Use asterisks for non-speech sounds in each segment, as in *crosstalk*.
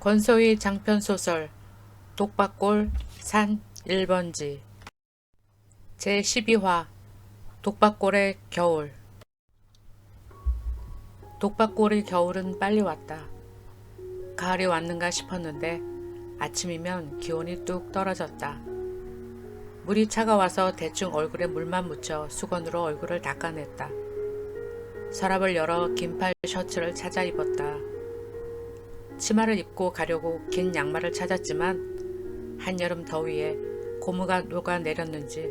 권소희 장편소설 독박골 산 1번지 제12화 독박골의 겨울 독박골의 겨울은 빨리 왔다. 가을이 왔는가 싶었는데 아침이면 기온이 뚝 떨어졌다. 물이 차가워서 대충 얼굴에 물만 묻혀 수건으로 얼굴을 닦아냈다. 서랍을 열어 긴팔 셔츠를 찾아 입었다. 치마를 입고 가려고 긴 양말을 찾았지만 한여름 더위에 고무가 녹아내렸는지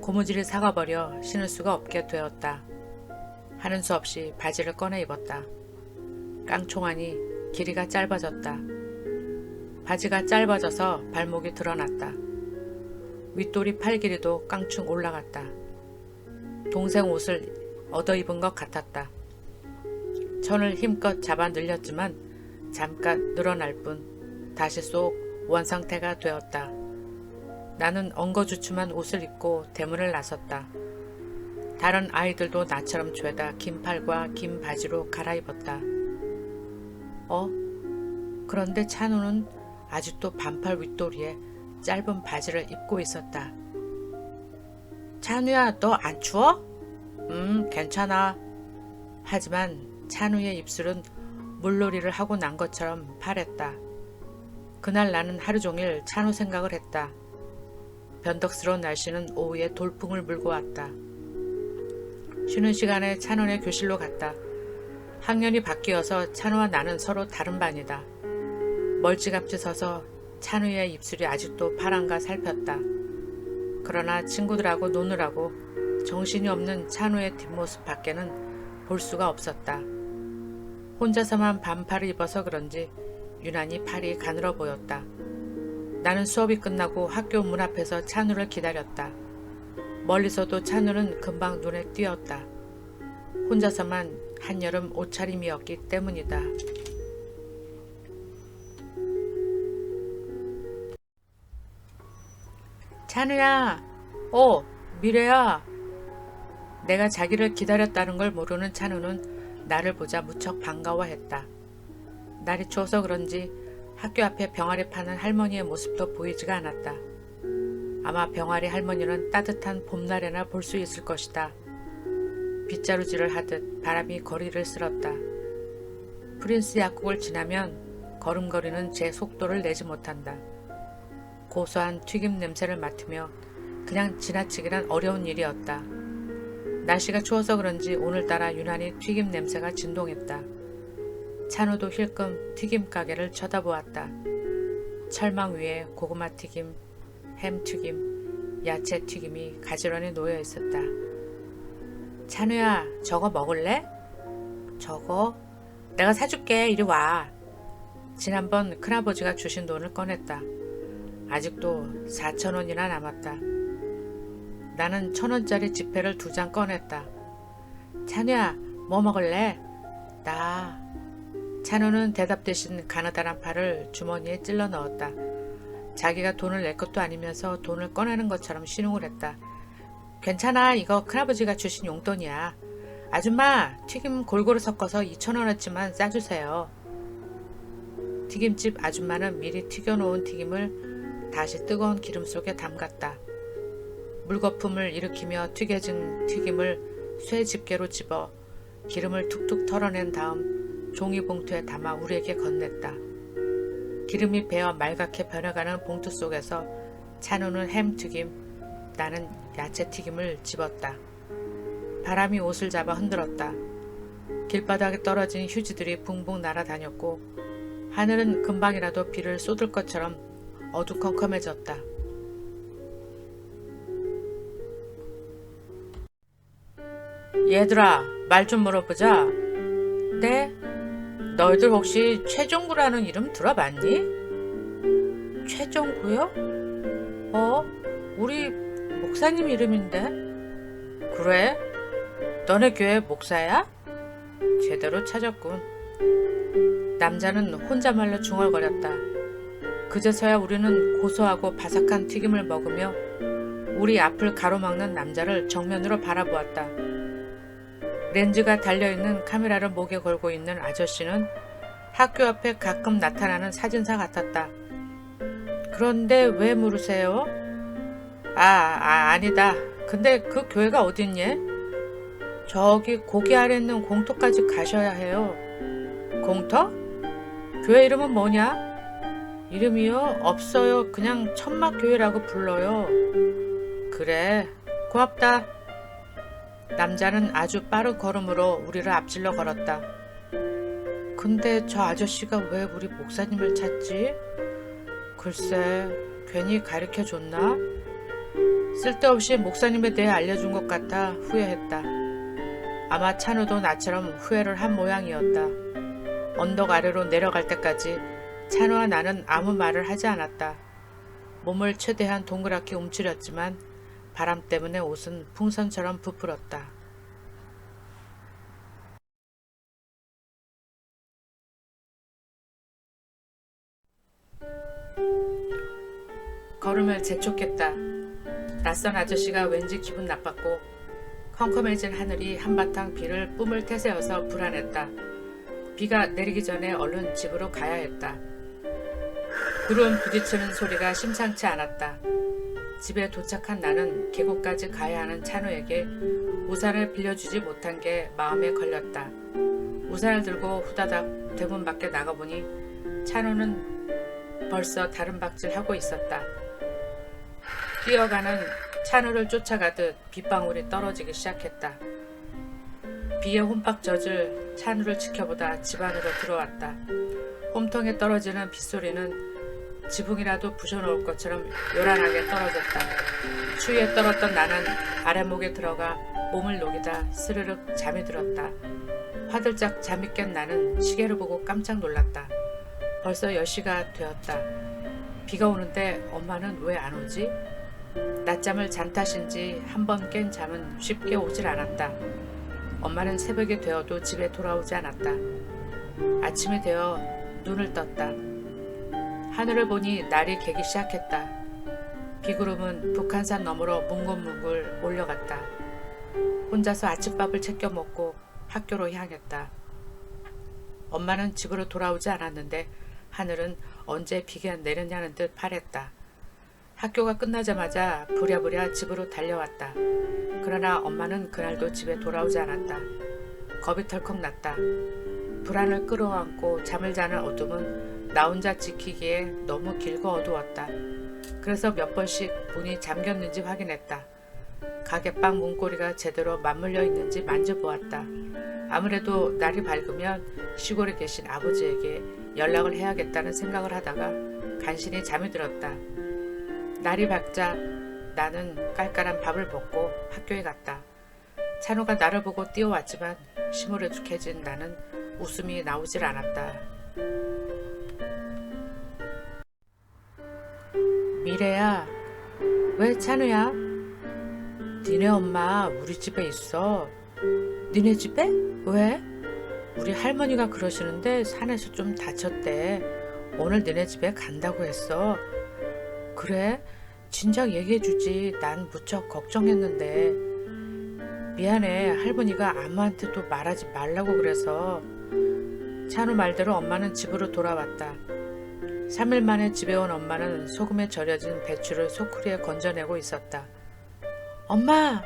고무줄이 사가버려 신을 수가 없게 되었다. 하는 수 없이 바지를 꺼내 입었다. 깡총하니 길이가 짧아졌다. 바지가 짧아져서 발목이 드러났다. 윗도리 팔 길이도 깡충 올라갔다. 동생 옷을 얻어 입은 것 같았다. 천을 힘껏 잡아 늘렸지만 잠깐 늘어날 뿐 다시 쏙 원상태가 되었다. 나는 엉거주춤한 옷을 입고 대문을 나섰다. 다른 아이들도 나처럼 죄다 긴 팔과 긴 바지로 갈아입었다. 어? 그런데 찬우는 아직도 반팔 윗도리에 짧은 바지를 입고 있었다. 찬우야, 너 안 추워? 음, 괜찮아. 하지만 찬우의 입술은 물놀이를 하고 난 것처럼 파랬다. 그날 나는 하루 종일 찬우 생각을 했다. 변덕스러운 날씨는 오후에 돌풍을 물고 왔다. 쉬는 시간에 찬원의 교실로 갔다. 학년이 바뀌어서 찬우와 나는 서로 다른 반이다. 멀찌감치 서서 찬우의 입술이 아직도 파란가 살폈다. 그러나 친구들하고 노느라고 정신이 없는 찬우의 뒷모습 밖에는 볼 수가 없었다. 혼자서만 반팔을 입어서 그런지 유난히 팔이 가늘어 보였다. 나는 수업이 끝나고 학교 문 앞에서 찬우를 기다렸다. 멀리서도 찬우는 금방 눈에 띄었다. 혼자서만 한여름 옷차림이었기 때문이다. 찬우야, 어, 미래야. 내가 자기를 기다렸다는 걸 모르는 찬우는 나를 보자 무척 반가워했다. 날이 추워서 그런지 학교 앞에 병아리 파는 할머니의 모습도 보이지가 않았다. 아마 병아리 할머니는 따뜻한 봄날에나 볼 수 있을 것이다. 빗자루질을 하듯 바람이 거리를 쓸었다. 프린스 약국을 지나면 걸음걸이는 제 속도를 내지 못한다. 고소한 튀김 냄새를 맡으며 그냥 지나치기란 어려운 일이었다. 날씨가 추워서 그런지 오늘따라 유난히 튀김 냄새가 진동했다. 찬우도 힐끔 튀김 가게를 쳐다보았다. 철망 위에 고구마 튀김, 햄 튀김, 야채 튀김이 가지런히 놓여 있었다. 찬우야, 저거 먹을래? 저거? 내가 사줄게. 이리 와. 지난번 큰아버지가 주신 돈을 꺼냈다. 아직도 4천 원이나 남았다. 나는 천 원짜리 지폐를 두 장 꺼냈다. 찬우야, 뭐 먹을래? 나. 찬우는 대답 대신 가느다란 팔을 주머니에 찔러 넣었다. 자기가 돈을 낼 것도 아니면서 돈을 꺼내는 것처럼 신용을 했다. 괜찮아, 이거 큰아버지가 주신 용돈이야. 아줌마, 튀김 골고루 섞어서 2천원어치만 싸주세요. 튀김집 아줌마는 미리 튀겨놓은 튀김을 다시 뜨거운 기름 속에 담갔다. 물거품을 일으키며 튀겨진 튀김을 쇠 집게로 집어 기름을 툭툭 털어낸 다음 종이봉투에 담아 우리에게 건넸다. 기름이 배어 말갛게 변해가는 봉투 속에서 찬우는 햄튀김, 나는 야채튀김을 집었다. 바람이 옷을 잡아 흔들었다. 길바닥에 떨어진 휴지들이 붕붕 날아다녔고 하늘은 금방이라도 비를 쏟을 것처럼 어두컴컴해졌다. 얘들아, 말 좀 물어보자. 네? 너희들 혹시 최종구라는 이름 들어봤니? 최종구요? 어? 우리 목사님 이름인데? 그래? 너네 교회 목사야? 제대로 찾았군. 남자는 혼자말로 중얼거렸다. 그제서야 우리는 고소하고 바삭한 튀김을 먹으며 우리 앞을 가로막는 남자를 정면으로 바라보았다. 렌즈가 달려있는 카메라를 목에 걸고 있는 아저씨는 학교 앞에 가끔 나타나는 사진사 같았다. 그런데 왜 물으세요? 아, 아 아니다. 근데 그 교회가 어딨니? 저기 고개 아래 있는 공터까지 가셔야 해요. 공터? 교회 이름은 뭐냐? 이름이요? 없어요. 그냥 천막교회라고 불러요. 그래. 고맙다. 남자는 아주 빠른 걸음으로 우리를 앞질러 걸었다. 근데 저 아저씨가 왜 우리 목사님을 찾지? 글쎄, 괜히 가르쳐 줬나? 쓸데없이 목사님에 대해 알려준 것 같아 후회했다. 아마 찬우도 나처럼 후회를 한 모양이었다. 언덕 아래로 내려갈 때까지 찬우와 나는 아무 말을 하지 않았다. 몸을 최대한 동그랗게 움츠렸지만 바람 때문에 옷은 풍선처럼 부풀었다. 걸음을 재촉했다. 낯선 아저씨가 왠지 기분 나빴고 컴컴해진 하늘이 한바탕 비를 뿜을 태세여서 불안했다. 비가 내리기 전에 얼른 집으로 가야 했다. 구름 부딪히는 소리가 심상치 않았다. 집에 도착한 나는 계곡까지 가야 하는 찬우에게 우산을 빌려주지 못한 게 마음에 걸렸다. 우산을 들고 후다닥 대문 밖에 나가보니 찬우는 벌써 다른 박질 하고 있었다. 뛰어가는 찬우를 쫓아가듯 빗방울이 떨어지기 시작했다. 비에 홈박 젖을 찬우를 지켜보다 집 안으로 들어왔다. 홈통에 떨어지는 빗소리는 지붕이라도 부셔놓을 것처럼 요란하게 떨어졌다. 추위에 떨었던 나는 아랫목에 들어가 몸을 녹이다 스르륵 잠이 들었다. 화들짝 잠이 깬 나는 시계를 보고 깜짝 놀랐다. 벌써 10시가 되었다. 비가 오는데 엄마는 왜 안 오지? 낮잠을 잔 탓인지 한 번 깬 잠은 쉽게 오질 않았다. 엄마는 새벽이 되어도 집에 돌아오지 않았다. 아침이 되어 눈을 떴다. 하늘을 보니 날이 개기 시작했다. 비구름은 북한산 너머로 뭉글뭉글 몰려갔다. 혼자서 아침밥을 챙겨 먹고 학교로 향했다. 엄마는 집으로 돌아오지 않았는데 하늘은 언제 비가 내렸냐는 듯 파랬다. 학교가 끝나자마자 부랴부랴 집으로 달려왔다. 그러나 엄마는 그날도 집에 돌아오지 않았다. 겁이 덜컥 났다. 불안을 끌어안고 잠을 자는 어둠은 나 혼자 지키기에 너무 길고 어두웠다. 그래서 몇 번씩 문이 잠겼는지 확인했다. 가게방 문고리가 제대로 맞물려 있는지 만져보았다. 아무래도 날이 밝으면 시골에 계신 아버지에게 연락을 해야겠다는 생각을 하다가 간신히 잠이 들었다. 날이 밝자 나는 깔깔한 밥을 먹고 학교에 갔다. 찬우가 나를 보고 뛰어왔지만 시무룩해진 나는 웃음이 나오질 않았다. 미래야, 왜 찬우야? 니네 엄마 우리 집에 있어. 니네 집에? 왜? 우리 할머니가 그러시는데 산에서 좀 다쳤대. 오늘 니네 집에 간다고 했어. 그래? 진작 얘기해주지. 난 무척 걱정했는데. 미안해. 할머니가 아무한테도 말하지 말라고 그래서. 찬우 말대로 엄마는 집으로 돌아왔다. 3일 만에 집에 온 엄마는 소금에 절여진 배추를 소쿠리에 건져내고 있었다. 엄마!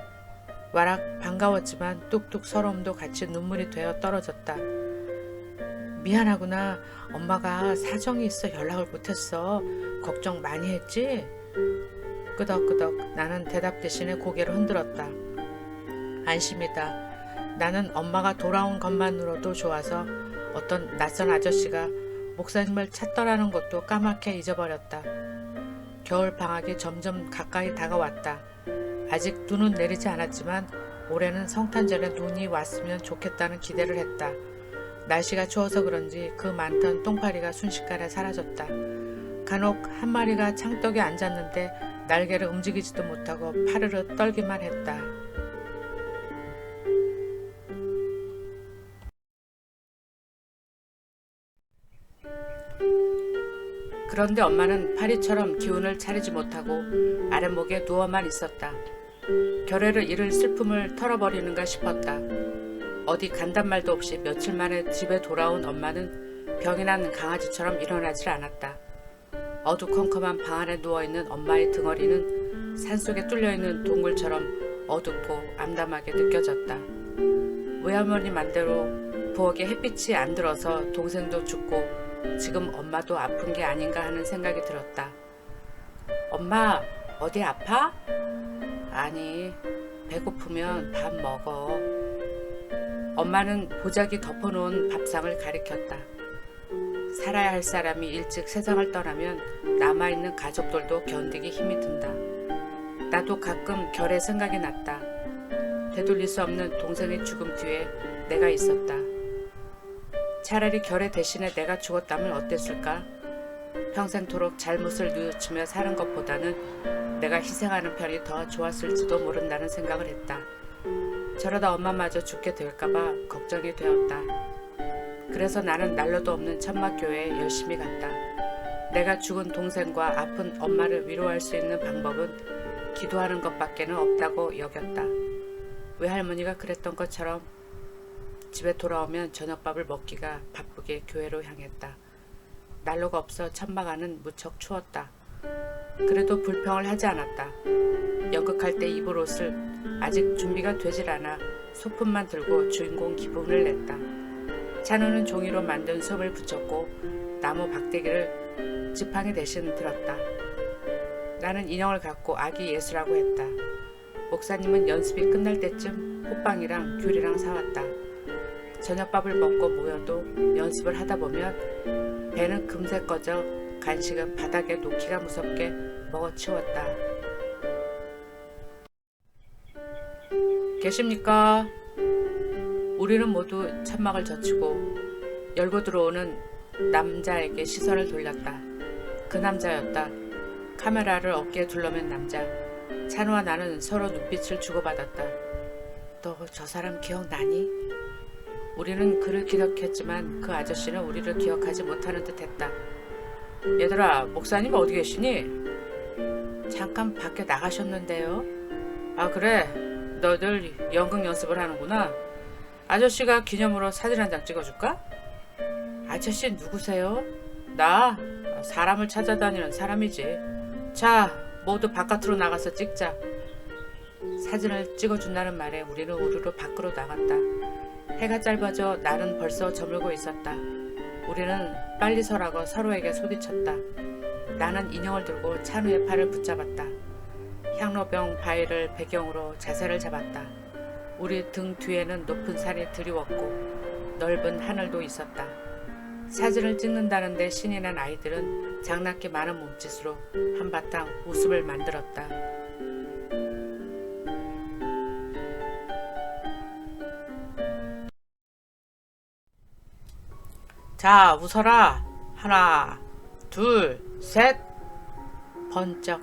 와락 반가웠지만 뚝뚝 서러움도 같이 눈물이 되어 떨어졌다. 미안하구나. 엄마가 사정이 있어 연락을 못했어. 걱정 많이 했지? 끄덕끄덕 나는 대답 대신에 고개를 흔들었다. 안심이다. 나는 엄마가 돌아온 것만으로도 좋아서 어떤 낯선 아저씨가 목사님을 찾더라는 것도 까맣게 잊어버렸다. 겨울 방학이 점점 가까이 다가왔다. 아직 눈은 내리지 않았지만 올해는 성탄절에 눈이 왔으면 좋겠다는 기대를 했다. 날씨가 추워서 그런지 그 많던 똥파리가 순식간에 사라졌다. 간혹 한 마리가 창떡에 앉았는데 날개를 움직이지도 못하고 파르르 떨기만 했다. 그런데 엄마는 파리처럼 기운을 차리지 못하고 아랫목에 누워만 있었다. 결례를 잃을 슬픔을 털어버리는가 싶었다. 어디 간단 말도 없이 며칠 만에 집에 돌아온 엄마는 병이 난 강아지처럼 일어나질 않았다. 어두컴컴한 방 안에 누워있는 엄마의 등허리는 산속에 뚫려있는 동굴처럼 어둡고 암담하게 느껴졌다. 외할머니 맘대로 부엌에 햇빛이 안 들어서 동생도 죽고 지금 엄마도 아픈 게 아닌가 하는 생각이 들었다. 엄마, 어디 아파? 아니, 배고프면 밥 먹어. 엄마는 보자기 덮어놓은 밥상을 가리켰다. 살아야 할 사람이 일찍 세상을 떠나면 남아있는 가족들도 견디기 힘이 든다. 나도 가끔 결의 생각이 났다. 되돌릴 수 없는 동생의 죽음 뒤에 내가 있었다. 차라리 결의 대신에 내가 죽었다면 어땠을까? 평생토록 잘못을 뉘우치며 사는 것보다는 내가 희생하는 편이 더 좋았을지도 모른다는 생각을 했다. 저러다 엄마마저 죽게 될까봐 걱정이 되었다. 그래서 나는 난로도 없는 천막교회에 열심히 갔다. 내가 죽은 동생과 아픈 엄마를 위로할 수 있는 방법은 기도하는 것밖에는 없다고 여겼다. 외할머니가 그랬던 것처럼 집에 돌아오면 저녁밥을 먹기가 바쁘게 교회로 향했다. 난로가 없어 천막 안은 무척 추웠다. 그래도 불평을 하지 않았다. 연극할 때 입을 옷을 아직 준비가 되질 않아 소품만 들고 주인공 기분을 냈다. 찬우는 종이로 만든 솜을 붙였고 나무 박대기를 지팡이 대신 들었다. 나는 인형을 갖고 아기 예수라고 했다. 목사님은 연습이 끝날 때쯤 호빵이랑 귤이랑 사왔다. 저녁밥을 먹고 모여도 연습을 하다 보면 배는 금세 꺼져 간식은 바닥에 놓기가 무섭게 먹어치웠다. 계십니까? 우리는 모두 천막을 젖히고 열고 들어오는 남자에게 시선을 돌렸다. 그 남자였다. 카메라를 어깨에 둘러맨 남자. 찬우와 나는 서로 눈빛을 주고받았다. 너 저 사람 기억나니? 우리는 그를 기억했지만 그 아저씨는 우리를 기억하지 못하는 듯 했다. 얘들아, 목사님 어디 계시니? 잠깐 밖에 나가셨는데요. 아, 그래. 너들 연극 연습을 하는구나. 아저씨가 기념으로 사진 한 장 찍어줄까? 아저씨 누구세요? 나 사람을 찾아다니는 사람이지. 자, 모두 바깥으로 나가서 찍자. 사진을 찍어준다는 말에 우리는 우르르 밖으로 나갔다. 해가 짧아져 날은 벌써 저물고 있었다. 우리는 빨리 서라고 서로에게 소리쳤다. 나는 인형을 들고 찬우의 팔을 붙잡았다. 향로병 바위를 배경으로 자세를 잡았다. 우리 등 뒤에는 높은 산이 드리웠고 넓은 하늘도 있었다. 사진을 찍는다는데 신이 난 아이들은 장난기 많은 몸짓으로 한바탕 웃음을 만들었다. 자, 웃어라. 하나, 둘, 셋. 번쩍.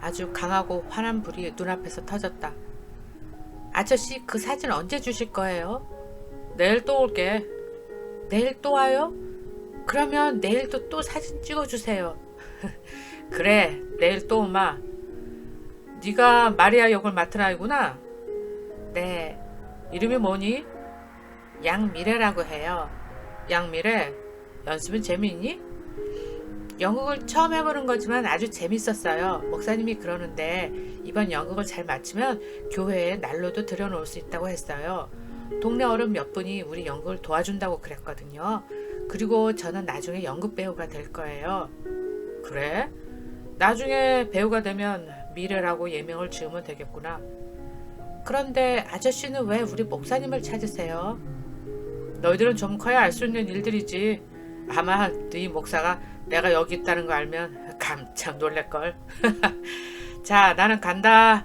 아주 강하고 환한 불이 눈앞에서 터졌다. 아저씨, 그 사진 언제 주실 거예요? 내일 또 올게. 내일 또 와요? 그러면 내일도 또 사진 찍어주세요. *laughs* 그래, 내일 또 오마. 네가 마리아 역을 맡은 아이구나. 네. 이름이 뭐니? 양미래라고 해요. 양미래, 연습은 재미있니? 연극을 처음 해보는 거지만 아주 재밌었어요. 목사님이 그러는데 이번 연극을 잘 마치면 교회에 난로도 들여놓을 수 있다고 했어요. 동네 어른 몇 분이 우리 연극을 도와준다고 그랬거든요. 그리고 저는 나중에 연극 배우가 될 거예요. 그래? 나중에 배우가 되면 미래라고 예명을 지으면 되겠구나. 그런데 아저씨는 왜 우리 목사님을 찾으세요? 너희들은 좀 커야 알 수 있는 일들이지. 아마 네 목사가 내가 여기 있다는 거 알면 깜짝 놀랄걸. *laughs* 자, 나는 간다.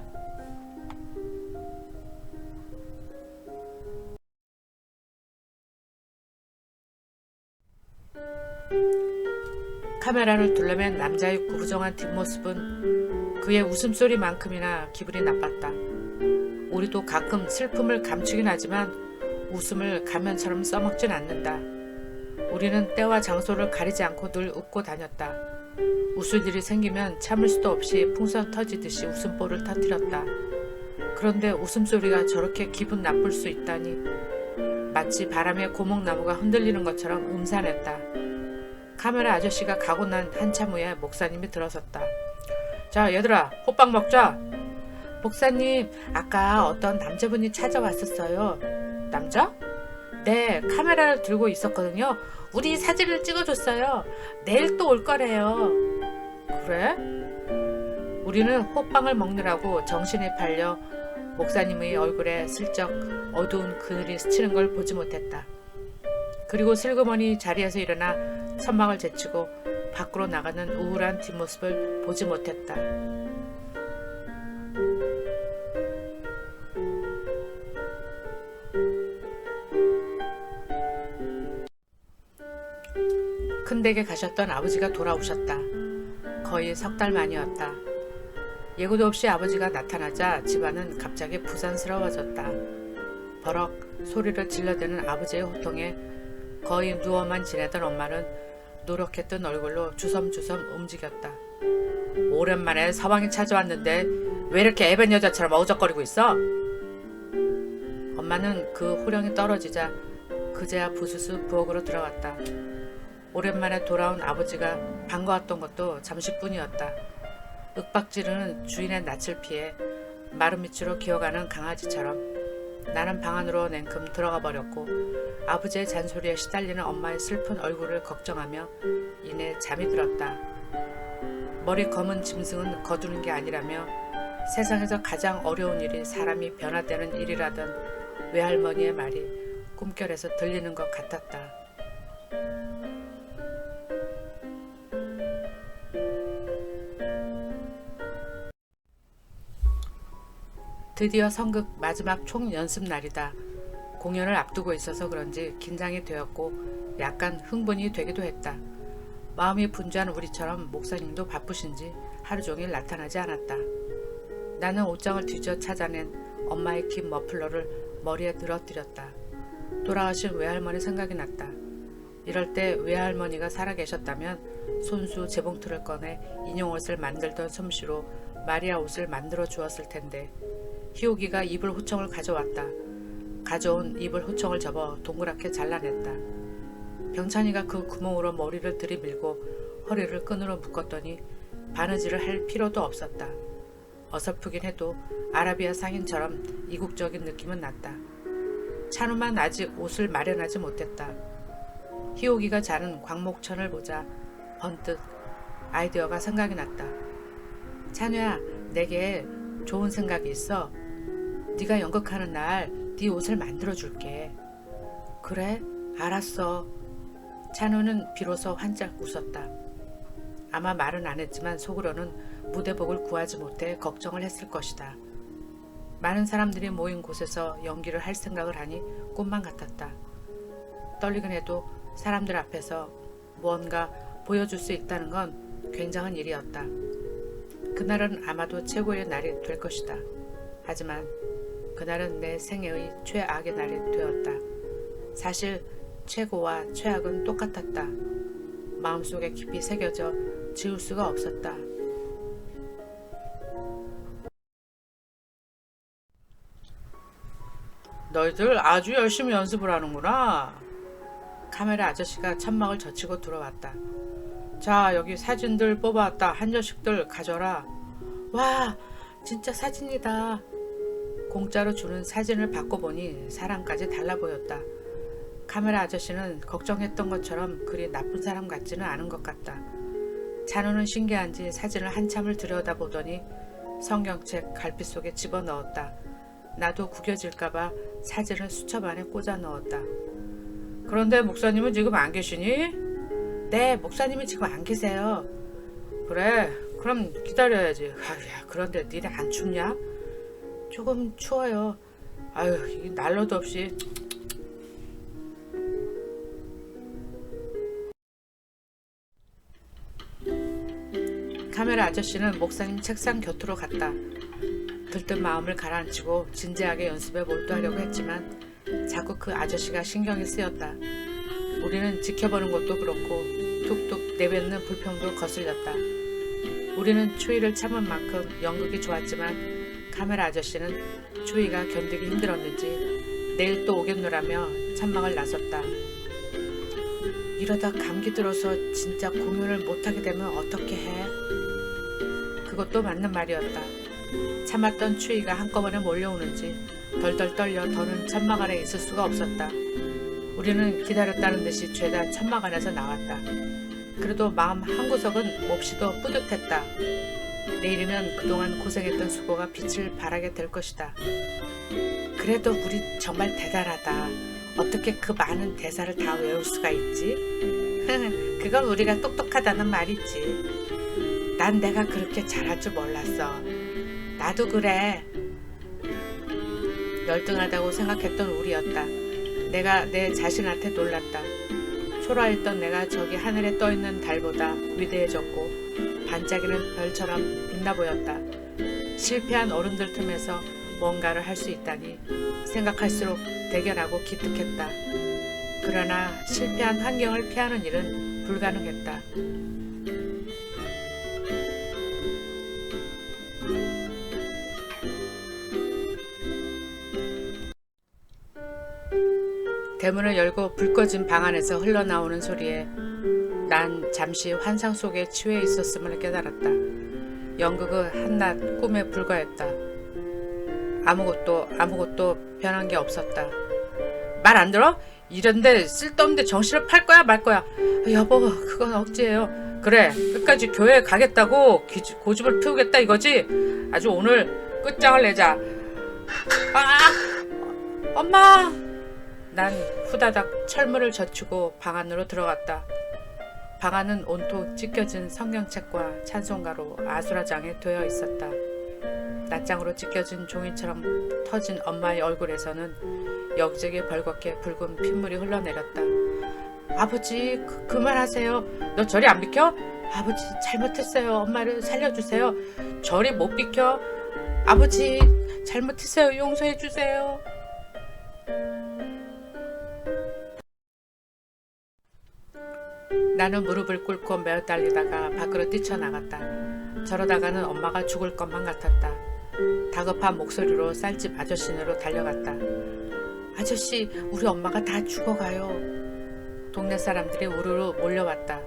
카메라를 둘러맨 남자의 구부정한 뒷모습은 그의 웃음소리만큼이나 기분이 나빴다. 우리도 가끔 슬픔을 감추긴 하지만 웃음을 가면처럼 써먹진 않는다. 우리는 때와 장소를 가리지 않고 늘 웃고 다녔다. 웃을 일이 생기면 참을 수도 없이 풍선 터지듯이 웃음보를 터뜨렸다. 그런데 웃음소리가 저렇게 기분 나쁠 수 있다니. 맞, 마치 바람에 고목나무가 흔들리는 것처럼 음산했다. 카메라 아저씨가 가고 난 한참 후에 목사님이 들어섰다. 자, 얘들아, 호빵 먹자. 목사님, 아까 어떤 남자분이 찾아왔었어요. 남자? 네, 카메라를 들고 있었거든요. 우리 사진을 찍어줬어요. 내일 또 올 거래요. 그래? 우리는 호빵을 먹느라고 정신이 팔려 목사님의 얼굴에 슬쩍 어두운 그늘이 스치는 걸 보지 못했다. 그리고 슬그머니 자리에서 일어나 천막을 제치고 밖으로 나가는 우울한 뒷모습을 보지 못했다. 큰 댁에 가셨던 아버지가 돌아오셨다. 거의 석 달 만이었다. 예고도 없이 아버지가 나타나자 집안은 갑자기 부산스러워졌다. 버럭 소리를 질러대는 아버지의 호통에 거의 누워만 지내던 엄마는 노력했던 얼굴로 주섬주섬 움직였다. 오랜만에 서방이 찾아왔는데 왜 이렇게 애변 여자처럼 어우적거리고 있어? 엄마는 그 호령이 떨어지자 그제야 부스스 부엌으로 들어갔다. 오랜만에 돌아온 아버지가 반가웠던 것도 잠시뿐이었다. 윽박지르는 주인의 낯을 피해 마른 밑으로 기어가는 강아지처럼 나는 방 안으로 냉큼 들어가 버렸고 아버지의 잔소리에 시달리는 엄마의 슬픈 얼굴을 걱정하며 이내 잠이 들었다. 머리 검은 짐승은 거두는 게 아니라며 세상에서 가장 어려운 일이 사람이 변화되는 일이라던 외할머니의 말이 꿈결에서 들리는 것 같았다. 드디어 성극 마지막 총 연습 날이다. 공연을 앞두고 있어서 그런지 긴장이 되었고 약간 흥분이 되기도 했다. 마음이 분주한 우리처럼 목사님도 바쁘신지 하루 종일 나타나지 않았다. 나는 옷장을 뒤져 찾아낸 엄마의 긴 머플러를 머리에 늘어뜨렸다. 돌아가신 외할머니 생각이 났다. 이럴 때 외할머니가 살아계셨다면 손수 재봉틀을 꺼내 인형옷을 만들던 솜씨로 마리아 옷을 만들어 주었을 텐데 희옥이가 이불 호청을 가져왔다. 가져온 이불 호청을 접어 동그랗게 잘라냈다. 병찬이가 그 구멍으로 머리를 들이밀고 허리를 끈으로 묶었더니 바느질을 할 필요도 없었다. 어설프긴 해도 아라비아 상인처럼 이국적인 느낌은 났다. 찬우만 아직 옷을 마련하지 못했다. 희옥이가 자는 광목천을 보자 번뜩 아이디어가 생각이 났다. 찬우야, 내게 좋은 생각이 있어. 네가 연극하는 날 네 옷을 만들어 줄게. 그래? 알았어. 찬우는 비로소 환짝 웃었다. 아마 말은 안 했지만 속으로는 무대복을 구하지 못해 걱정을 했을 것이다. 많은 사람들이 모인 곳에서 연기를 할 생각을 하니 꿈만 같았다. 떨리긴 해도 사람들 앞에서 무언가 보여줄 수 있다는 건 굉장한 일이었다. 그날은 아마도 최고의 날이 될 것이다. 하지만 그날은 내 생애의 최악의 날이 되었다. 사실 최고와 최악은 똑같았다. 마음속에 깊이 새겨져 지울 수가 없었다. 너희들 아주 열심히 연습을 하는구나. 카메라 아저씨가 천막을 젖히고 들어왔다. 자, 여기 사진들 뽑아왔다. 한 장씩들 가져라. 와, 진짜 사진이다. 공짜로 주는 사진을 받고 보니 사람까지 달라 보였다. 카메라 아저씨는 걱정했던 것처럼 그리 나쁜 사람 같지는 않은 것 같다. 찬우는 신기한지 사진을 한참을 들여다보더니 성경책 갈피 속에 집어넣었다. 나도 구겨질까봐 사진을 수첩 안에 꽂아 넣었다. 그런데 목사님은 지금 안 계시니? 네, 목사님이 지금 안 계세요. 그래, 그럼 기다려야지. 아휴, 그런데 니네 안 춥냐? 조금 추워요. 아유, 이 난로도 없이. 카메라 아저씨는 목사님 책상 곁으로 갔다. 들뜬 마음을 가라앉히고 진지하게 연습에 몰두하려고 했지만 자꾸 그 아저씨가 신경이 쓰였다. 우리는 지켜보는 것도 그렇고 툭툭 내뱉는 불평도 거슬렸다. 우리는 추위를 참은 만큼 연극이 좋았지만 카메라 아저씨는 추위가 견디기 힘들었는지 내일 또 오겠노라며 천막을 나섰다. 이러다 감기 들어서 진짜 공연을 못하게 되면 어떻게 해? 그것도 맞는 말이었다. 참았던 추위가 한꺼번에 몰려오는지 덜덜 떨려 더는 천막 안에 있을 수가 없었다. 우리는 기다렸다는 듯이 죄다 천막 안에서 나왔다. 그래도 마음 한구석은 몹시도 뿌듯했다. 내일이면 그동안 고생했던 수고가 빛을 발하게 될 것이다. 그래도 우리 정말 대단하다. 어떻게 그 많은 대사를 다 외울 수가 있지? *laughs* 그건 우리가 똑똑하다는 말이지. 난 내가 그렇게 잘할 줄 몰랐어. 나도 그래. 열등하다고 생각했던 우리였다. 내가 내 자신한테 놀랐다. 초라했던 내가 저기 하늘에 떠 있는 달보다 위대해졌고 반짝이는 별처럼 빛나 보였다. 실패한 어른들 틈에서 뭔가를 할 수 있다니 생각할수록 대견하고 기특했다. 그러나 실패한 환경을 피하는 일은 불가능했다. 대문을 열고 불 꺼진 방 안에서 흘러나오는 소리에 난 잠시 환상 속에 치외해 있었음을 깨달았다. 연극은 한낱 꿈에 불과했다. 아무것도 아무것도 변한 게 없었다. 말 안 들어? 이런데 쓸데없는데 정신을 팔 거야 말 거야? 여보 그건 억지예요. 그래 끝까지 교회에 가겠다고 고집을 피우겠다 이거지? 아주 오늘 끝장을 내자. 아 엄마 난 후다닥 철문을 젖히고 방 안으로 들어갔다. 방 안은 온통 찢겨진 성경책과 찬송가로 아수라장에 되어 있었다. 낯장으로 찢겨진 종이처럼 터진 엄마의 얼굴에서는 여기저기 벌겋게 붉은 핏물이 흘러내렸다. 아버지 그, 그만하세요. 너 저리 안 비켜? 아버지 잘못했어요. 엄마를 살려주세요. 저리 못 비켜. 아버지 잘못했어요. 용서해 주세요. 나는 무릎을 꿇고 매어 달리다가 밖으로 뛰쳐나갔다. 저러다가는 엄마가 죽을 것만 같았다. 다급한 목소리로 쌀집 아저씨네로 달려갔다. 아저씨, 우리 엄마가 다 죽어가요. 동네 사람들이 우르르 몰려왔다.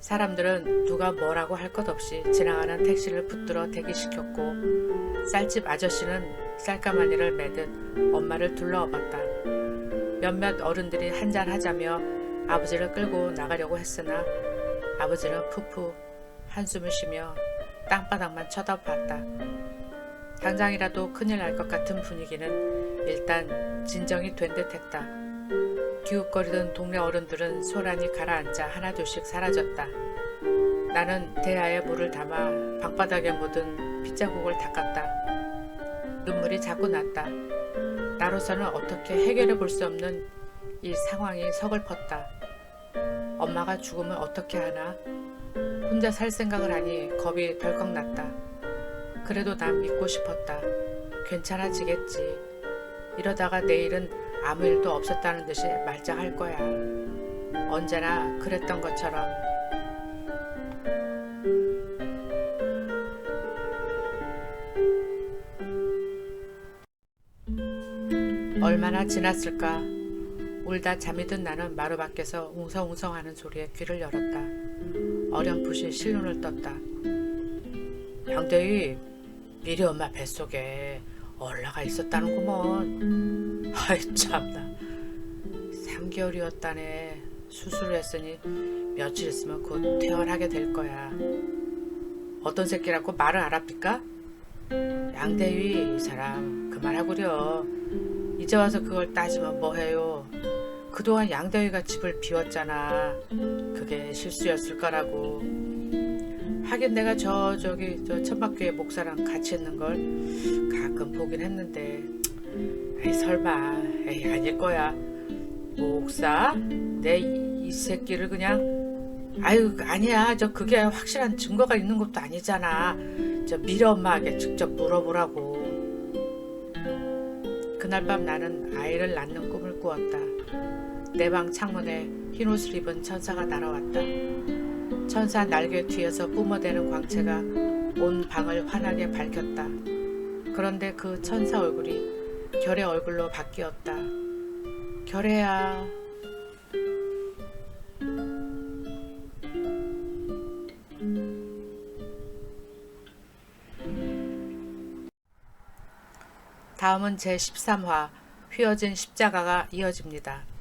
사람들은 누가 뭐라고 할 것 없이 지나가는 택시를 붙들어 대기시켰고 쌀집 아저씨는 쌀가마니를 매듯 엄마를 둘러업었다. 몇몇 어른들이 한잔 하자며 아버지를 끌고 나가려고 했으나 아버지는 푸푸 한숨을 쉬며 땅바닥만 쳐다봤다. 당장이라도 큰일 날 것 같은 분위기는 일단 진정이 된 듯했다. 기웃거리던 동네 어른들은 소란히 가라앉아 하나둘씩 사라졌다. 나는 대야에 물을 담아 방바닥에 묻은 핏자국을 닦았다. 눈물이 자꾸 났다. 나로서는 어떻게 해결해 볼 수 없는 이 상황이 서글펐다. 엄마가 죽으면 어떻게 하나? 혼자 살 생각을 하니 겁이 덜컥 났다. 그래도 난 믿고 싶었다. 괜찮아지겠지. 이러다가 내일은 아무 일도 없었다는 듯이 말짱할 거야. 언제나 그랬던 것처럼. 얼마나 지났을까? 울다 잠이 든 나는 마루 밖에서 웅성웅성하는 소리에 귀를 열었다. 어렴풋이 실눈을 떴다. 양대희, 미리 엄마 뱃속에 올라가 있었다는구먼. 아이 참나. 3개월이었다네. 수술을 했으니 며칠 있으면 곧 퇴원하게 될 거야. 어떤 새끼라고 말을 알아삐까? 양대휘 이 사람 그만하구려. 이제 와서 그걸 따지면 뭐해요. 그동안 양대휘가 집을 비웠잖아. 그게 실수였을 거라고. 하긴 내가 저 저기 저 천막교회 목사랑 같이 있는 걸 가끔 보긴 했는데 에이 설마 에이 아닐 거야. 목사 내 이 새끼를 그냥. 아유 아니야. 저 그게 확실한 증거가 있는 것도 아니잖아. 저 미래 엄마에게 직접 물어보라고. 그날 밤 나는 아이를 낳는 꿈을 꾸었다 내 방 창문에 흰 옷을 입은 천사가 날아왔다 천사 날개 뒤에서 뿜어대는 광채가 온 방을 환하게 밝혔다. 그런데 그 천사 얼굴이 결의 얼굴로 바뀌었다. 결혜야. 다음은 제 13화 휘어진 십자가가 이어집니다.